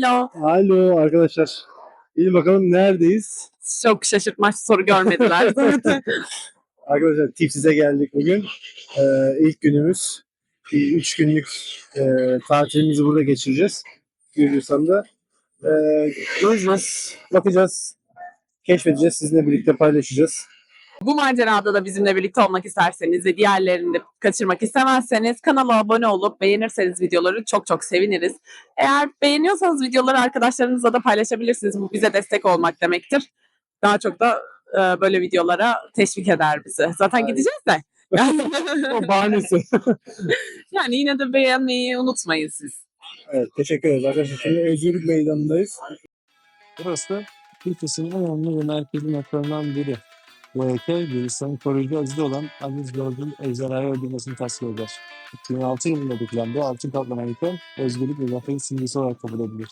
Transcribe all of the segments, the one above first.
Hello. Alo arkadaşlar. İyi bakalım neredeyiz? Çok şaşırtmaç soru görmediler zaten. Arkadaşlar Tifsiz'e geldik bugün. Ee, ilk günümüz. Bir Üç günlük e, tatilimizi burada geçireceğiz. Gürcistan'da. Ee, göreceğiz, bakacağız, keşfedeceğiz, sizinle birlikte paylaşacağız. Bu macerada da bizimle birlikte olmak isterseniz ve diğerlerini de kaçırmak istemezseniz kanala abone olup beğenirseniz videoları çok çok seviniriz. Eğer beğeniyorsanız videoları arkadaşlarınızla da paylaşabilirsiniz. Bu bize destek olmak demektir. Daha çok da e, böyle videolara teşvik eder bizi. Zaten gideceğiz de. O bahanesi. yani yine de beğenmeyi unutmayın siz. evet, teşekkür ederiz arkadaşlar. Şimdi Özgürlük Meydanı'ndayız. Burası da Türkiye'nin en önemli ve merkezi noktalarından biri. Bu heykel Gürcistan'ın koruyucu azizi olan Aziz Georg'un ejderhayı öldürmesini tasvir eder. 2006 yılında dökülen bu altın kaplama heykel özgürlük ve zaferin simgesi olarak kabul edilir.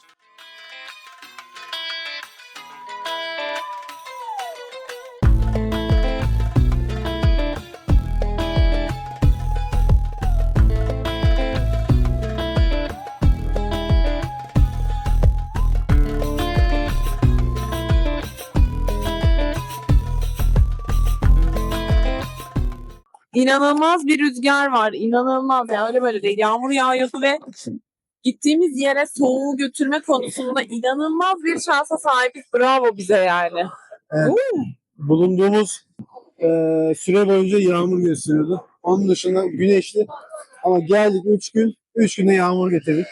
İnanılmaz bir rüzgar var. İnanılmaz. Yani öyle böyle değil. Yağmur yağıyordu ve gittiğimiz yere soğuğu götürme konusunda inanılmaz bir şansa sahibiz. Bravo bize yani. Evet. Bulunduğumuz e, süre boyunca yağmur gösteriyordu. Onun dışında güneşli. Ama geldik 3 gün. 3 günde yağmur getirdik.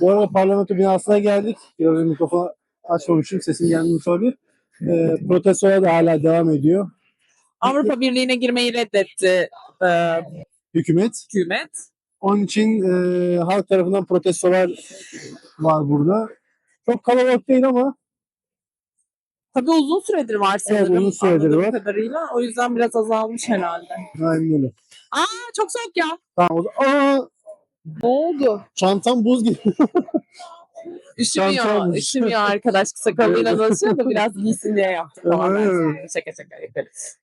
Bu arada parlamento binasına geldik. Biraz önce mikrofonu açmamışım. Sesim gelmemiş olabilir. E, protestolar da hala devam ediyor. Avrupa Birliği'ne girmeyi reddetti e, Hükümet. hükümet. Onun için e, halk tarafından protestolar var burada. Çok kalabalık değil ama Tabii uzun süredir var sanırım. uzun süredir anladığım var. Kadarıyla. O yüzden biraz azalmış herhalde. aynen öyle. Aa, çok soğuk ya. Tamam, o zaman- Aa, Ne oldu? çantam buz gibi. Üşümüyor. Çantam. Üşümüyor arkadaş. Sakalıyla dolaşıyor da biraz giysin diye yaptık. Tamam, şaka şaka yaparız.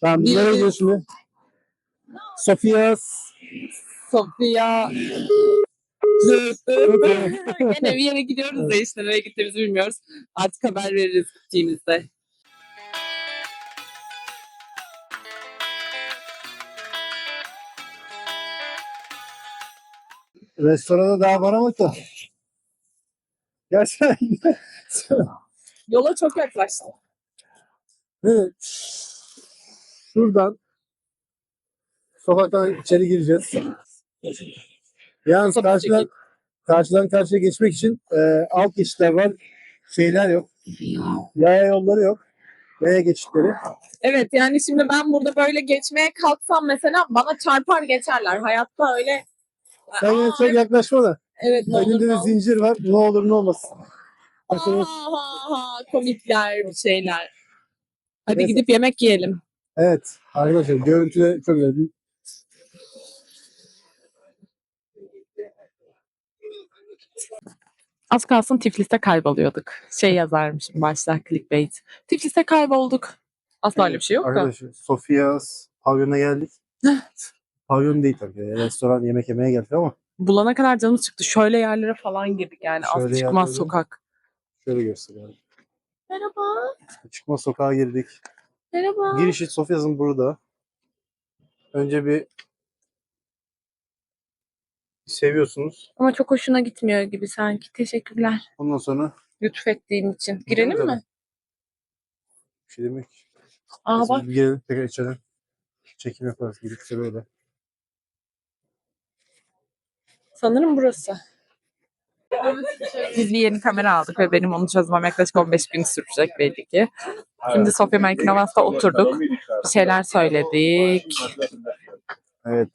Tamam, nereye gidiyoruz şimdi? Sofia Sofia. Gene bir yere gidiyoruz da işte nereye gittiğimizi bilmiyoruz. Artık haber veririz gittiğimizde. restorana daha varamadık da. Gerçekten. Yola çok yaklaştık. evet. Şuradan sokaktan içeri gireceğiz. Yalnız karşıdan, karşıdan karşıya geçmek için e, alt geçitler var. Şeyler yok. Yaya yolları yok. Yaya geçitleri. Evet yani şimdi ben burada böyle geçmeye kalksam mesela bana çarpar geçerler. Hayatta öyle Sen yine çok yaklaşma da. Evet ne olur Önünde ne de olmaz. zincir var. Ne olur ne Bakın, ha, ha, komikler bir şeyler. Hadi Neyse. gidip yemek yiyelim. Evet. Arkadaşlar görüntü de çok güzel. Az kalsın Tiflis'te kayboluyorduk. Şey yazarmışım başta clickbait. Tiflis'te kaybolduk. Asla öyle bir şey yok da. Arkadaşlar Sofia pavyona geldik. Pavyon değil tabii. Restoran yemek yemeye geldik ama Bulana kadar canımız çıktı. Şöyle yerlere falan girdik yani. Az Şöyle çıkmaz yerlere- sokak. şöyle göstereyim. Merhaba. Çıkma sokağa girdik. Merhaba. Girişi Sofya'sın burada. Önce bir seviyorsunuz. Ama çok hoşuna gitmiyor gibi sanki. Teşekkürler. Ondan sonra Lütfettiğin için. Girelim Tabii. mi? bir şey demek. Aa bak. biz bir girelim tekrar içeri. Çekim yaparız. Gidip de böyle. Sanırım burası. Biz bir yeni kamera aldık ve benim onu çözmem yaklaşık 15 gün sürecek belli ki. Şimdi Sofya Merkinovas'ta oturduk. Bir şeyler söyledik. Evet.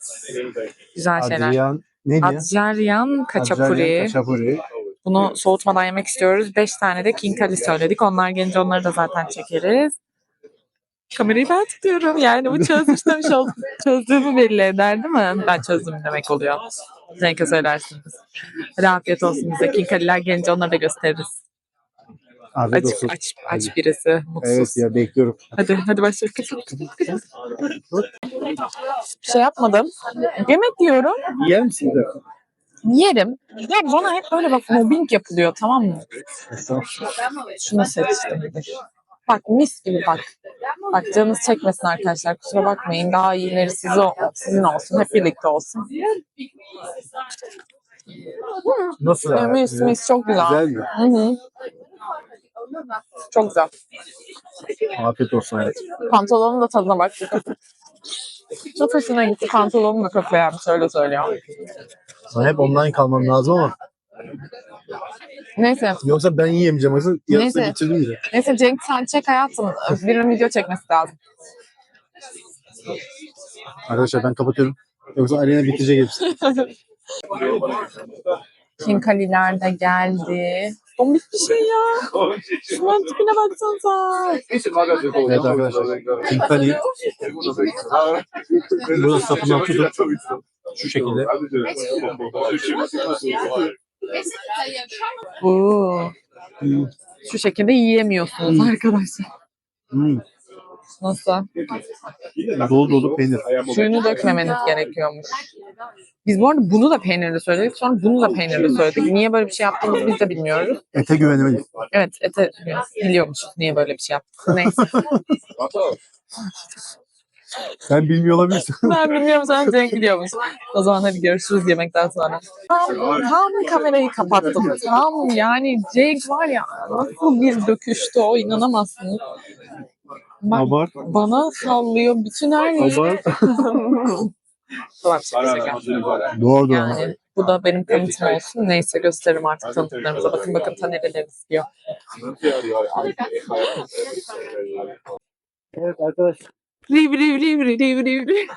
Güzel şeyler. Adrian ne diyor? Adjaryan Kaçapuri. Adrian Kaçapuri. Bunu soğutmadan yemek istiyoruz. 5 tane de King Ali söyledik. Onlar gelince onları da zaten çekeriz. Kamerayı ben tutuyorum. Yani bu çözmüş demiş oldum. Çözdüğümü belli eder değil mi? Ben çözdüm demek oluyor. Zeynep'e söylersiniz. Hadi afiyet olsun bize. King Ali'ler gelince onları da gösteririz. Afiyet Aç, olsun. aç, aç birisi. Mutsuz. Evet ya bekliyorum. Hadi hadi başla. Kaçalım, kaçalım. Bir şey yapmadım. Yemek yiyorum. Yer misin de? Yerim. Ya bana hep böyle bak mobbing yapılıyor tamam mı? Şunu seçtim. Bak mis gibi bak. Bak canınız çekmesin arkadaşlar. Kusura bakmayın. Daha iyileri size, sizin olsun. Hep birlikte olsun. Nasıl? Ya, mis mis çok güzel. Güzel mi? Hı hı. Çok güzel. Afiyet olsun hayatım. Pantolonun da tadına bak. Çok hoşuna gitti. Pantolonunu da çok beğenmiş. Öyle söylüyor. Sana hep online kalmam lazım ama Neyse. yoksa ben yiyemeyeceğim. Aslında Neyse. bitirdim bile. Neyse Cenk sen çek hayatım. Birinin video çekmesi lazım. Arkadaşlar ben kapatıyorum. Yoksa Alena bitecek hepsi. Kinkaliler de geldi. Bombik bir şey ya. Şunun tipine baksanıza. Evet arkadaşlar. Kinkali burada sapından tutup şu şekilde Oo. Hmm. Şu şekilde yiyemiyorsunuz arkadaşlar. hmm, Nasıl? dolu dolu peynir. Suyunu dökmemeniz gerekiyormuş. Biz bu arada bunu da peynirli söyledik. Sonra bunu da peynirli söyledik. Niye böyle bir şey yaptığımızı biz de bilmiyoruz. Ete güvenemeyiz. Evet, ete biliyormuşuz niye böyle bir şey yaptık. Neyse. Sen bilmiyor olabilirsin. ben bilmiyorum sen Cenk biliyormuş. O zaman hadi görüşürüz yemekten sonra. Tam, tam kamerayı kapattım. Tam yani Cenk var ya nasıl bir döküştü o inanamazsınız. Bak, Abart. bana sallıyor bütün her yeri. Abart. Tamam. Doğru doğru. Yani bu da benim kanıtım olsun. Neyse gösteririm artık tanıtıklarımıza. Bakın bakın tanereler istiyor. Evet arkadaşlar. Riv riv riv riv riv riv riv.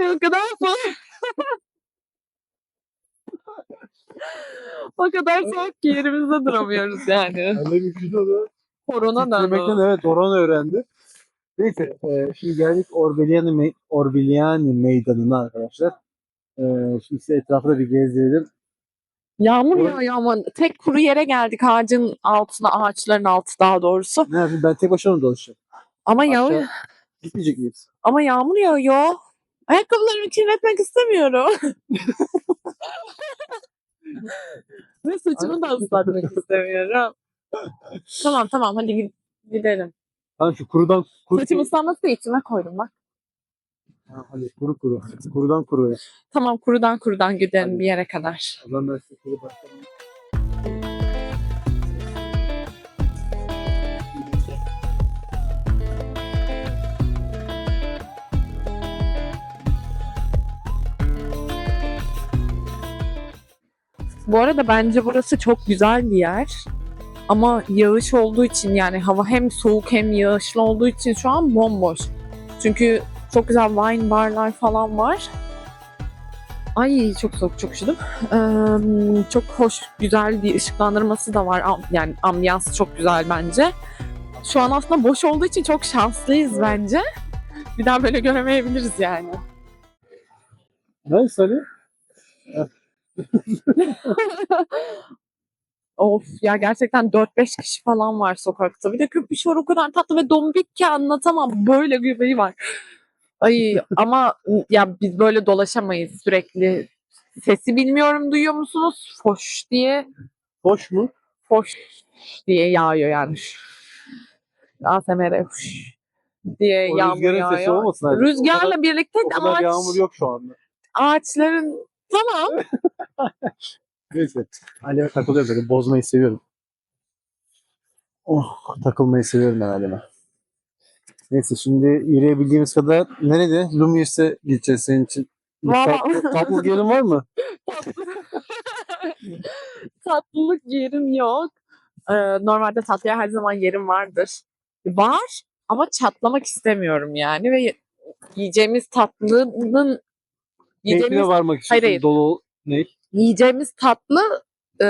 o kadar soğuk. o kadar soğuk ki yerimizde duramıyoruz yani. Annem üşüdü o da. Koronadan o. evet Orhan öğrendi. Neyse e, şimdi geldik Orbeliani, Me- Orbeliani meydanına arkadaşlar. E, şimdi size etrafında bir gezdirelim. Yağmur Or- yağıyor ama tek kuru yere geldik ağacın altına, ağaçların altı daha doğrusu. Ne yapayım ben tek başıma mı dolaşacağım? Ama yağ Aşağı gitmeyecek miyiz? ama yağmur yağıyor. Ayakkabılarımı kirletmek istemiyorum. Ve saçımı da ıslatmak istemiyorum. tamam tamam hadi gid- gidelim. Hani şu kurudan kuru, Saçım ıslanması da içime koydum bak. Ha, hadi kuru kuru. Kurudan kuruya. Tamam kurudan kurudan gidelim bir yere kadar. O zaman ben size kuru başlayayım. Bu arada bence burası çok güzel bir yer. Ama yağış olduğu için yani hava hem soğuk hem yağışlı olduğu için şu an bomboş. Çünkü çok güzel wine barlar falan var. Ay çok soğuk çok üşüdüm. Ee, çok hoş güzel bir ışıklandırması da var. Am- Yani ambiyansı çok güzel bence. Şu an aslında boş olduğu için çok şanslıyız bence. Bir daha böyle göremeyebiliriz yani. Ne Sani? Of ya gerçekten 4-5 kişi falan var sokakta. Bir de köpüş var o kadar tatlı ve dombik ki anlatamam. Böyle göbeği var. Ay ama ya biz böyle dolaşamayız sürekli. Sesi bilmiyorum duyuyor musunuz? Foş diye Hoş mu? foş diye yağıyor yani. ASMR foş diye O yağmur rüzgarın sesi olmasın. Rüzgarla kadar, birlikte o kadar ağaç, yağmur yok şu anda. ağaçların tamam Neyse. Aleme takılıyor böyle. Bozmayı seviyorum. Oh takılmayı seviyorum ben Aleme. Neyse şimdi yürüyebildiğimiz kadar nerede? Lumius'e gideceğiz senin için. Bir Valla. tatlı, tatlı yerin var mı? Tatlılık yerim yok. Ee, normalde tatlıya her zaman yerim vardır. Var ama çatlamak istemiyorum yani ve ye- yiyeceğimiz tatlının Keyfine yiyeceğimiz, varmak için Hayır, hayır. dolu ne? yiyeceğimiz tatlı e,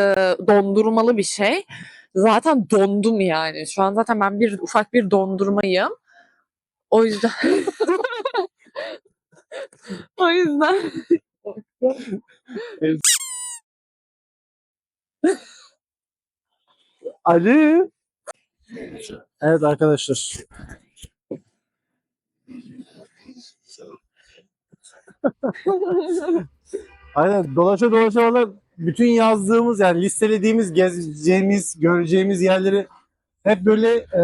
dondurmalı bir şey. Zaten dondum yani. Şu an zaten ben bir ufak bir dondurmayım. O yüzden o yüzden Ali. Evet arkadaşlar. Aynen dolaşa dolaşa valla bütün yazdığımız yani listelediğimiz gezeceğimiz, göreceğimiz yerleri hep böyle e,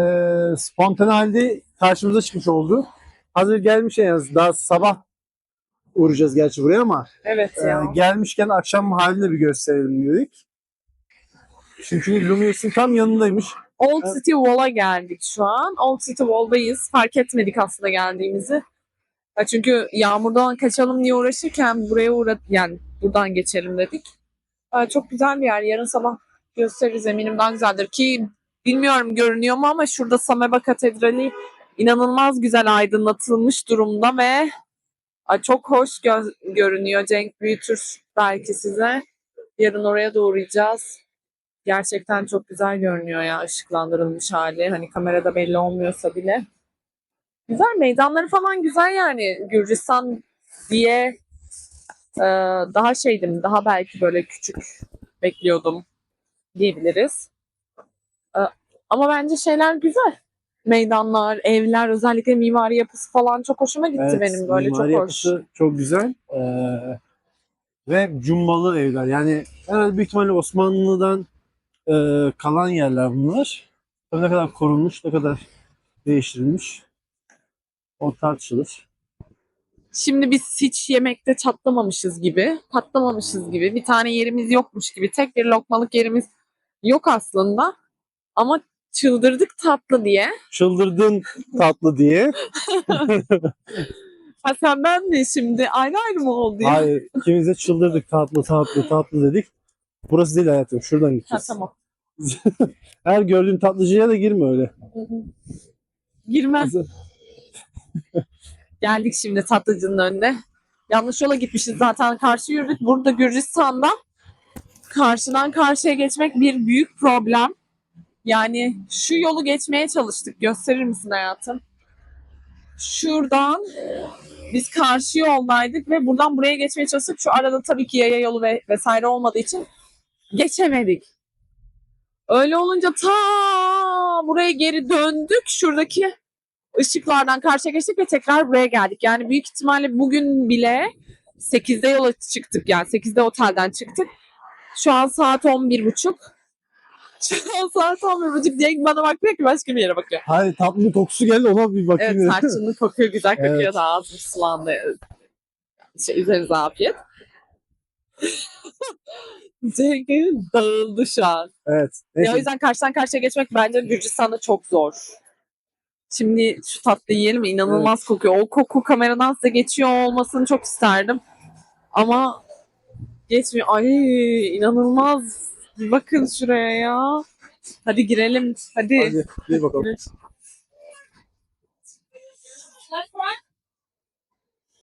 spontane halde karşımıza çıkmış oldu. Hazır gelmişken yalnız daha sabah uğrayacağız gerçi buraya ama Evet e, gelmişken akşam halinde bir gösterelim dedik. Çünkü Lumius'un tam yanındaymış. Old. City Wall'a geldik şu an. Old City Wall'dayız. Fark etmedik aslında geldiğimizi. Ya çünkü yağmurdan kaçalım diye uğraşırken buraya uğra yani buradan geçelim dedik. Ya çok güzel bir yer. Yarın sabah gösteririz eminim daha güzeldir ki bilmiyorum görünüyor mu ama şurada Sameba Katedrali inanılmaz güzel aydınlatılmış durumda ve çok hoş gö- görünüyor. Cenk büyütür belki size. Yarın oraya da uğrayacağız. Gerçekten çok güzel görünüyor ya ışıklandırılmış hali. Hani kamerada belli olmuyorsa bile. Güzel meydanları falan güzel yani. Gürcistan diye e, daha şeydim, daha belki böyle küçük bekliyordum diyebiliriz. E, ama bence şeyler güzel. Meydanlar, evler, özellikle mimari yapısı falan çok hoşuma gitti Evet, benim böyle çok hoş. yapısı çok güzel. Ee, ve cumbalı evler. Yani herhalde büyük ihtimalle Osmanlı'dan e, kalan yerler bunlar. Tabii ne kadar korunmuş, ne kadar değiştirilmiş. O tartışılır. Şimdi biz hiç yemekte çatlamamışız gibi, patlamamışız gibi, bir tane yerimiz yokmuş gibi, tek bir lokmalık yerimiz yok aslında. Ama çıldırdık tatlı diye. Çıldırdın tatlı diye. Ha sen ben mi şimdi ayrı ayrı mı oldu ya? Hayır, ikimiz de çıldırdık tatlı tatlı tatlı dedik. Burası değil hayatım, şuradan Ha, gideceğiz. tamam. Her gördüğün tatlıcıya da girme öyle. Girmez. Geldik şimdi tatlıcının önüne. Yanlış yola gitmişiz zaten karşı yürüdük. Burada Gürcistan'da karşıdan karşıya geçmek bir büyük problem. Yani şu yolu geçmeye çalıştık. Gösterir misin hayatım? Şuradan biz karşı yoldaydık ve buradan buraya geçmeye çalıştık. Şu arada tabii ki yaya yolu ve vesaire olmadığı için geçemedik. Öyle olunca ta buraya geri döndük. Şuradaki ışıklardan karşıya geçtik ve tekrar buraya geldik. Yani büyük ihtimalle bugün bile 8'de yola çıktık yani 8'de otelden çıktık. Şu an saat 11.30. Şu an saat 11.30 diye bana bakmıyor ki başka bir yere bakıyor. Hayır tatlı kokusu geldi ona bir bakayım. Evet tarçınlı kokuyor güzel kokuyor Evet. da ağzım sulandı. Şey, üzerinize afiyet. Cenk'in dağıldı şu an. evet. Ya o yüzden karşıdan karşıya geçmek bence Gürcistan'da çok zor. Şimdi şu tatlı yiyelim? İnanılmaz kokuyor. O koku kameradan size geçiyor olmasını çok isterdim. Ama geçmiyor. Ay inanılmaz. Bakın şuraya ya. Hadi girelim. Hadi. Hadi bir bakalım.